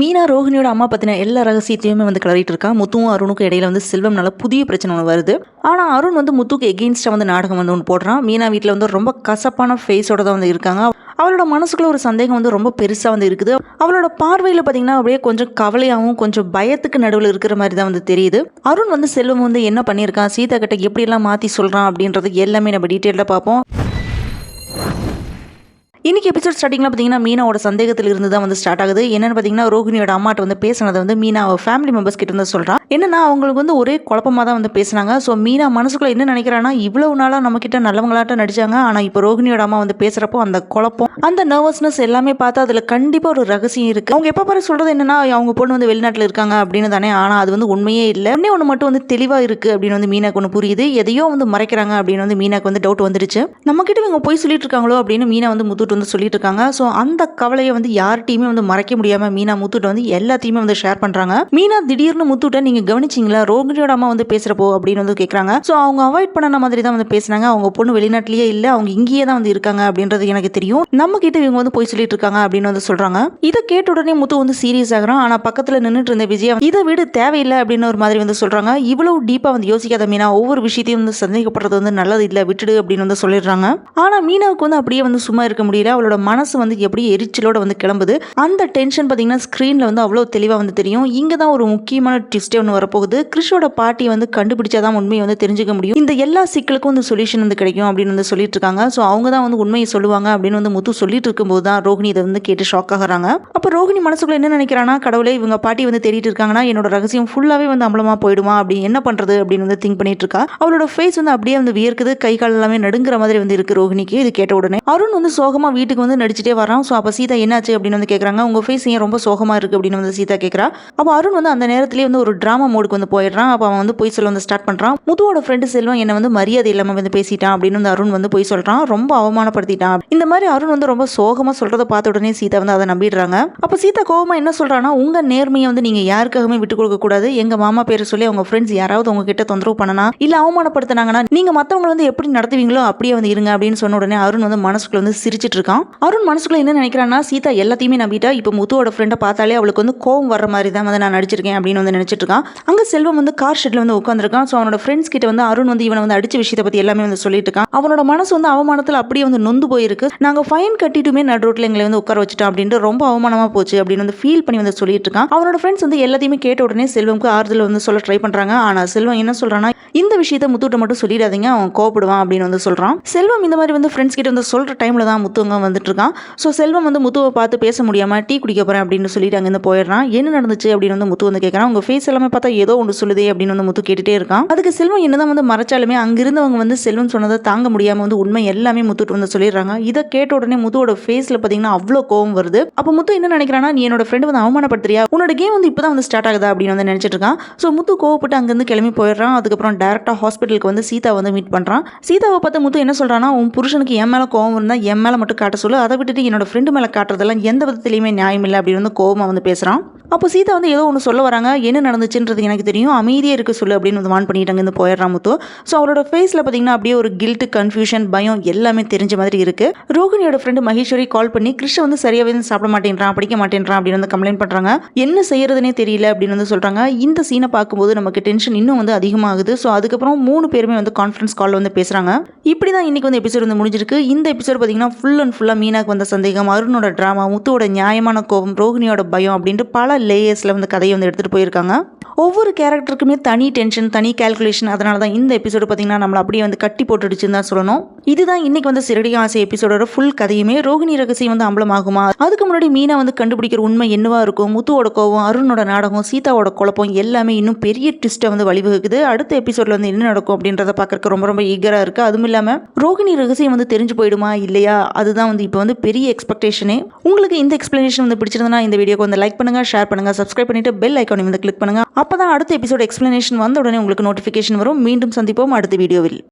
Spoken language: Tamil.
மீனா ரோஹிணியோட அம்மா பற்றின எல்லா ரகசியத்தையுமே வந்து கிளறிட்டு இருக்கா. முத்துவும் அருணுக்கும் இடையில வந்து செல்வம்னால புதிய பிரச்சனை ஒன்று வருது. ஆனால் அருண் வந்து முத்துக்கு எகெயின்ஸ்டாக வந்து நாடகம் வந்து ஒன்று போடுறான். மீனா வீட்டில் வந்து ரொம்ப கசப்பான ஃபேஸோட தான் வந்து இருக்காங்க. அவளோட மனசுக்குள்ள ஒரு சந்தேகம் வந்து ரொம்ப பெருசாக வந்து இருக்குது. அவளோட பார்வையில் பார்த்தீங்கன்னா அப்படியே கொஞ்சம் கவலையாகவும் கொஞ்சம் பயத்துக்கு நடுவில் இருக்கிற மாதிரி தான் வந்து தெரியுது. அருண் வந்து செல்வம் வந்து என்ன பண்ணியிருக்கான்? சீதா கிட்ட எப்படியெல்லாம் மாற்றி சொல்கிறான் அப்படின்றது எல்லாமே நம்ம டீட்டெயிலாக பார்ப்போம். இன்னைக்கு எபிசோட் ஸ்டார்டிங்கில் பார்த்தீங்கன்னா மீனாவோட சந்தேகத்தில் இருந்து தான் வந்து ஸ்டார்ட் ஆகுது. என்னன்னு பார்த்தீங்கன்னா ரோஹிணியோட அம்மாட்ட வந்து பேசினதை வந்து மீனா ஃபேமிலி மெம்பர்ஸ் கிட்ட வந்து சொல்கிறான் என்னன்னா அவங்களுக்கு வந்து ஒரே குழப்பமாக தான் வந்து பேசினாங்க. ஸோ மீனா மனசுக்குள்ள என்ன நினைக்கிறான்னா இவ்வளவு நாளாக நம்ம கிட்ட நல்லவங்களாட்டம் நடிச்சாங்க. ஆனால் இப்போ ரோஹிணியோட அம்மா வந்து பேசுகிறப்போ அந்த குழப்பம் அந்த நர்வஸ்னஸ் எல்லாமே பார்த்தா அதில் கண்டிப்பாக ஒரு ரகசியம் இருக்குது அவங்க எப்போ பாரு சொல்கிறது என்னன்னா அவங்க பொண்ணு வந்து வெளிநாட்டில் இருக்காங்க அப்படின்னு தானே. ஆனால் அது வந்து உண்மையே இல்லை. ஒன்றே ஒன்று மட்டும் வந்து தெளிவாக இருக்குது அப்படின்னு வந்து மீனாக்கு ஒன்று புரியுது. எதையோ வந்து மறைக்கிறாங்க அப்படின்னு வந்து மீனாக்கு வந்து டவுட் வந்துடுச்சு. நம்ம கிட்ட இவங்க போய் சொல்லிட்டு இருக்காங்களோ அப்படின்னு மீனா வந்து முத்துட்டு வந்து சொல்லிட்டு இருக்காங்க ஸோ அந்த கவலையை வந்து யார்கிட்டையுமே வந்து மறைக்க முடியாம மீனா முத்துட்ட வந்து எல்லாத்தையுமே வந்து ஷேர் பண்றாங்க. மீனா திடீர்னு முத்துட்ட நீங்க கவனிச்சிங்களா? ரோகிணியோட அம்மா வந்து பேசுறப்போ அப்படின்னு வந்து கேட்குறாங்க ஸோ அவங்க அவாய்ட் பண்ண மாதிரி தான் வந்து பேசுனாங்க. அவங்க பொண்ணு வெளிநாட்டிலேயே இல்லை. அவங்க இங்கேயே தான் வந்து இருக்காங்க அப்படின்றது எனக்கு தெரியும். நம்ம கிட்ட இவங்க வந்து போய் சொல்லிட்டு இருக்காங்க அப்படின்னு வந்து சொல்றாங்க. இதை கேட்ட உடனே முத்து வந்து சீரியஸ் ஆகிறான். ஆனா பக்கத்துல நின்றுட்டு இருந்த விஜயா இதை விட தேவையில்லை அப்படின்னு ஒரு மாதிரி வந்து சொல்றாங்க. இவ்வளவு டீப்பா வந்து யோசிக்காத மீனா ஒவ்வொரு விஷயத்தையும் வந்து சந்தேகப்படுறது வந்து நல்லது இல்லை விட்டுடு அப்படின்னு வந்து சொல்லிடுறாங்க. ஆனா மீனாவுக்கு வந்து அப்படியே வந்து சும்மா இருக்க முடியல அவளோட மனசு வந்து எப்படி எரிச்சலோட வந்து கிளம்புது. அந்த டென்ஷன் பார்த்தீங்கன்னா ஸ்க்ரீனில் வந்து அவ்வளோ தெளிவாக வந்து தெரியும். இங்கே தான் ஒரு முக்கியமான ட்விஸ்டே ஒன்று வரப்போகுது. கிறிஷோட பாட்டி வந்து கண்டுபிடிச்சாதான் உண்மையை வந்து தெரிஞ்சுக்க முடியும். இந்த எல்லா சிக்கலுக்கும் வந்து சொல்யூஷன் வந்து கிடைக்கும் அப்படின்னு வந்து சொல்லிட்டு இருக்காங்க. ஸோ அவங்க தான் வந்து உண்மையை சொல்லுவாங்க அப்படின்னு வந்து முத்து சொல்லிட்டு இருக்கும்போது தான் ரோஹிணி இதை வந்து கேட்டு ஷாக் ஆகுறாங்க. அப்போ ரோஹிணி மனசுக்குள்ள என்ன நினைக்கிறானா கடவுளே இவங்க பாட்டி வந்து தேடிட்டு இருக்காங்கன்னா என்னோட ரகசியம் ஃபுல்லாகவே வந்து அம்பலமாக போயிடுமா? அப்படி என்ன பண்ணுறது அப்படின்னு வந்து திங்க் பண்ணிட்டு இருக்கா. அவளோட ஃபேஸ் வந்து அப்படியே வந்து வியர்க்குது. கை கால் எல்லாமே நடுங்கிற மாதிரி வந்து இருக்கு ரோஹிணிக்கு. இது கேட்ட உடனே அருண் வந்து சோகமா வீட்டுக்கு வந்து நடிச்சுட்டே வரான் ஸோ அப்போ சீதா என்னாச்சு அப்படின்னு வந்து கேட்குறாங்க உங்கள் ஃபேஸ் ஏன் ரொம்ப சோகமாக இருக்குது அப்படின்னு வந்து சீதா கேட்குறா அப்போ அருண் வந்து அந்த நேரத்திலேயே வந்து ஒரு ட்ராமா மோடுக்கு வந்து போயிடுறான். அப்போ அவன் வந்து பொய் சொல்ல வந்து ஸ்டார்ட் பண்ணுறான் முதுவோட ஃப்ரெண்டு செல்வம் என்னை வந்து மரியாதை இல்லாமல் வந்து பேசிட்டான் அப்படின்னு வந்து அருண் வந்து பொய் சொல்கிறான் ரொம்ப அவமானப்படுத்திட்டான். இந்த மாதிரி அருண் வந்து ரொம்ப சோகமாக சொல்கிறத பார்த்த உடனே சீதா வந்து அதை நம்பிடுறாங்க. அப்போ சீதா கோபமாக என்ன சொல்கிறான்னா உங்கள் நேர்மையை வந்து நீங்கள் யாருக்காகவுமே விட்டு கொடுக்கக்கூடாது எங்கள் மாமா பேரை சொல்லி அவங்க ஃப்ரெண்ட்ஸ் யாராவது உங்ககிட்ட தொந்தரவு பண்ணனா இல்லை அவமானப்படுத்தினாங்கன்னா நீங்கள் மற்றவங்களை வந்து எப்படி நடத்துவீங்களோ அப்படியே வந்து இருங்க அப்படின்னு சொன்ன உடனே அருண் வந்து மனசுக்குள்ள வந்து சிரிச்சிட்டு இருக்கான். அருண் மனசுக்குள்ள என்ன நினைக்கிறான்னா சீதா எல்லாத்தையுமே நம்பிட்டா இப்போ முத்துவோட ஃப்ரெண்டை பார்த்தாலே அவளுக்கு வந்து கோவம் வர மாதிரி தான் வந்து நான் நடிச்சிருக்கேன் அப்படின்னு வந்து நினைச்சிட்டு இருக்கான். அங்கே செல்வம் வந்து கார் ஷெட்ல வந்து உட்காந்துருக்கான் ஸோ அவனோட ஃப்ரெண்ட்ஸ் கிட்ட வந்து அருண் வந்து இவனை வந்து அடிச்ச விஷயத்தை பற்றி எல்லாமே வந்து சொல்லிட்டு இருக்கான். அவனோட மனசு வந்து அவமானத்தில் அப்படியே வந்து நொந்து போயிருக்கு. நாங்கள் ஃபைன் கட்டிட்டுமே நடு ரோட்டில் எங்களை வந்து உட்கார வச்சுட்டோம் அப்படின்ட்டு ரொம்ப அவமானமாக போச்சு அப்படின்னு வந்து ஃபீல் பண்ணி வந்து சொல்லிட்டு இருக்கான். அவனோட ஃப்ரெண்ட்ஸ் வந்து எல்லாத்தையுமே கேட்ட உடனே செல்வம்க்கு ஆறுதல் வந்து சொல்ல ட்ரை பண்ணுறாங்க ஆனால் செல்வம் என்ன சொல்கிறான்னா இந்த விஷயத்த முத்துட்ட மட்டும் சொல்லிடாதீங்க அவன் கோபப்படுவான் அப்படின்னு வந்து சொல்கிறான் செல்வம் இந்த மாதிரி வந்து ஃப்ரெண்ட்ஸ் கிட்ட வந்து சொல்கிற டைமில் தான் முத்துவங்க செல்வம் வந்துட்டுருக்கான். ஸோ செல்வம் வந்து முத்துவை பார்த்து பேச முடியாமல் டீ குடிக்க போகிறேன் அப்படின்னு சொல்லிட்டு அங்கேருந்து போயிடுறான். என்ன நடந்துச்சு? அப்படின்னு வந்து முத்து வந்து கேட்குறான் உங்கள் ஃபேஸ் எல்லாமே பார்த்தா ஏதோ ஒன்று சொல்லுதே அப்படின்னு வந்து முத்து கேட்டுட்டே இருக்கான். அதுக்கு செல்வம் என்னதான் வந்து மறைச்சாலுமே அங்கிருந்தவங்க வந்து செல்வம் சொன்னதை தாங்க முடியாமல் வந்து உண்மை எல்லாமே முத்துட்டு வந்து சொல்லிடுறாங்க. இதை கேட்ட உடனே முத்துவோட ஃபேஸில் பார்த்தீங்கன்னா அவ்வளோ கோவம் வருது. அப்போ முத்து என்ன நினைக்கிறானா நீ என்னோட ஃப்ரெண்டு வந்து அவமானப்படுத்துறியா? உன்னோட கேம் வந்து இப்போ தான் வந்து ஸ்டார்ட் ஆகுதா? அப்படின்னு வந்து நினச்சிட்டு இருக்கான். ஸோ முத்து கோவப்பட்டு அங்கேருந்து கிளம்பி போயிடுறான். அதுக்கப்புறம் டேரெக்டாக ஹாஸ்பிட்டலுக்கு வந்து சீதா வந்து மீட் பண்ணுறான் சீதாவை பார்த்து முத்து என்ன சொல்கிறான்னா உன் புருஷனுக்கு என் மேலே கோவம் இருந்தால் என் மேலே மட்டும் காட்ட சொல்லு. அதை விட்டுட்டு என்னோட ஃப்ரெண்டு மேலே காட்டுறதெல்லாம் எந்த விதத்துலையுமே நியாயம் இல்லை அப்படின்னு வந்து கோபமாக வந்து பேசுகிறான் அப்போ சீதா வந்து ஏதோ ஒன்று சொல்ல வராங்க. என்ன நடந்துச்சுன்றது எனக்கு தெரியும். அமைதியாக இருக்க சொல்லு அப்படின்னு வந்து வான் பண்ணிட்டாங்க இந்த போயிடுறா முத்து. ஸோ அவரோட ஃபேஸில் பார்த்தீங்கன்னா அப்படியே ஒரு கில்ட்டு கன்ஃபியூஷன் பயம் எல்லாமே தெரிஞ்ச மாதிரி இருக்கு. ரோகிணியோட ஃப்ரெண்டு மகேஸ்வரி கால் பண்ணி கிருஷ்ண வந்து சரியாகவே வந்து சாப்பிட மாட்டேன்றான் படிக்க மாட்டேன்றான் அப்படின்னு வந்து கம்ப்ளைண்ட் பண்ணுறாங்க என்ன செய்யறதுனே தெரியல அப்படின்னு வந்து சொல்கிறாங்க இந்த சீனை பார்க்கும்போது நமக்கு டென்ஷன் இன்னும் வந்து அதிகமாகுது. ஸோ அதுக்கப்புறம் மூணு பேருமே வந்து கான்ஃபரன்ஸ் காலில் வந்து பேசுகிறாங்க இப்படி தான் இன்னைக்கு வந்து எபிசோட் வந்து முடிஞ்சிருக்கு. இந்த எபிசோட் பார்த்தீங்கன்னா ஃபுல் அண்ட் ஃபுல்லாக மீனாக்கு வந்த சந்தேகம் அருணோட ட்ராமா முத்துவோட நியாயமான கோபம் ரோகிணியோட பயம் அப்படின்ட்டு பல லேயர்ஸில் வந்து கதையை வந்து எடுத்துகிட்டு போயிருக்காங்க. ஒவ்வொரு கேரக்டருக்குமே தனி டென்ஷன் தனி கால்குலேஷன் அதனால தான் இந்த எபிசோடு பார்த்தீங்கன்னா நம்மளை அப்படியே வந்து கட்டி போட்டுடுச்சுன்னு தான் சொல்லணும். இதுதான் இன்னைக்கு வந்து சிறடி ஆசை எபிசோடோட ஃபுல் கதையுமே. ரோகிணி ரகசியம் வந்து அம்பலமாகுமா? அதுக்கு முன்னாடி மீனா வந்து கண்டுபிடிக்கிற உண்மை என்னவா இருக்கும்? முத்துவோட கோவம் அருணோட நாடகம் சீதாவோட குழப்பம் எல்லாமே இன்னும் பெரிய ட்விஸ்ட்டை வந்து வழிவகுக்குது. அடுத்த எபிசோட்ல வந்து என்ன நடக்கும் அப்படின்றத பார்க்கறதுக்கு ரொம்ப ரொம்ப ஈகராக இருக்குது அதுவும் இல்லாமல் ரோகிணி ரகசியம் வந்து தெரிஞ்சு போயிடுமா இல்லையா? அதுதான் வந்து இப்போ வந்து பெரிய எக்ஸ்பெக்டேஷனே உங்களுக்கு இந்த எக்ஸ்பிளனேஷன் வந்து பிடிச்சிருந்தனா இந்த வீடியோக்கு வந்து லைக் பண்ணுங்க ஷேர் பண்ணுங்கள் சப்ஸ்கிரைப் பண்ணிட்டு பெல் ஐக்கானை வந்து கிளிக் பண்ணுங்க. அப்பதான் அடுத்த எபிசோட் எக்ஸ்ப்ளனேஷன் வந்த உடனே உங்களுக்கு நோட்டிஃபிகேஷன் வரும். மீண்டும் சந்திப்போம் அடுத்த வீடியோவில்